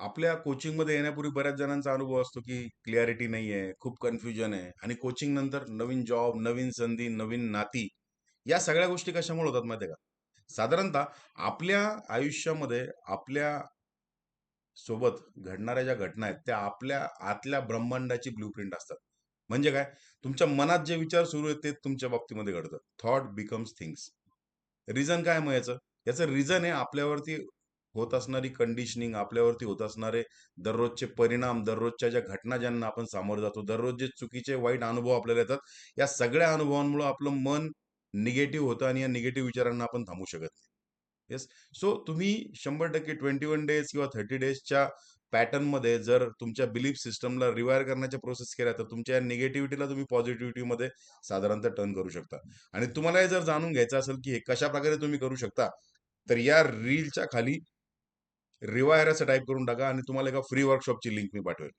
आपल्या कोचिंगमध्ये येण्यापूर्वी बऱ्याच जणांचा अनुभव असतो, की नाही आहे खूप कन्फ्युजन आहे आणि कोचिंग नंतर नवीन जॉब, नवीन संधी, नवीन नाती या सगळ्या गोष्टी कशामुळे होतात माहिती आहे का? साधारणतः आपल्या आयुष्यामध्ये आपल्यासोबत घडणाऱ्या ज्या घटना आहेत, त्या आपल्या आतल्या ब्रह्मांडाची ब्लूप्रिंट असतात. म्हणजे काय? तुमच्या मनात जे विचार सुरू आहेत, ते तुमच्या बाबतीमध्ये घडतं थॉट बिकम्स थिंग्स. रिझन काय मग याचं? याचं रिझन आहे आपल्यावरती होत असणारी कंडिशनिंग, आपल्यावरती होत असणारे दररोजचे परिणाम, दररोजच्या ज्या घटना ज्यांना आपण सामोरे जातो, दररोज जे चुकीचे वाईट अनुभव आपल्याला येतात, या सगळ्या अनुभवांमुळे आपलं मन निगेटिव्ह होतं आणि या निगेटिव्ह विचारांना आपण थांबू शकत नाही. येस. सो तुम्ही 100% 21 डेज किंवा 30 डेजच्या पॅटर्नमध्ये जर तुमच्या बिलीफ सिस्टमला रिवायर करण्याच्या प्रोसेस केल्या, तर तुमच्या या निगेटिव्हिटीला तुम्ही पॉझिटिव्हिटीमध्ये साधारणतः टर्न करू शकता. आणि तुम्हाला हे जर जाणून घ्यायचं असेल, की हे कशा प्रकारे तुम्ही करू शकता, तर या रीलच्या खाली रिवायराचं टाईप टाइप करून टाका आणि तुम्हाला एका फ्री वर्कशॉपची लिंक मी पाठवेल.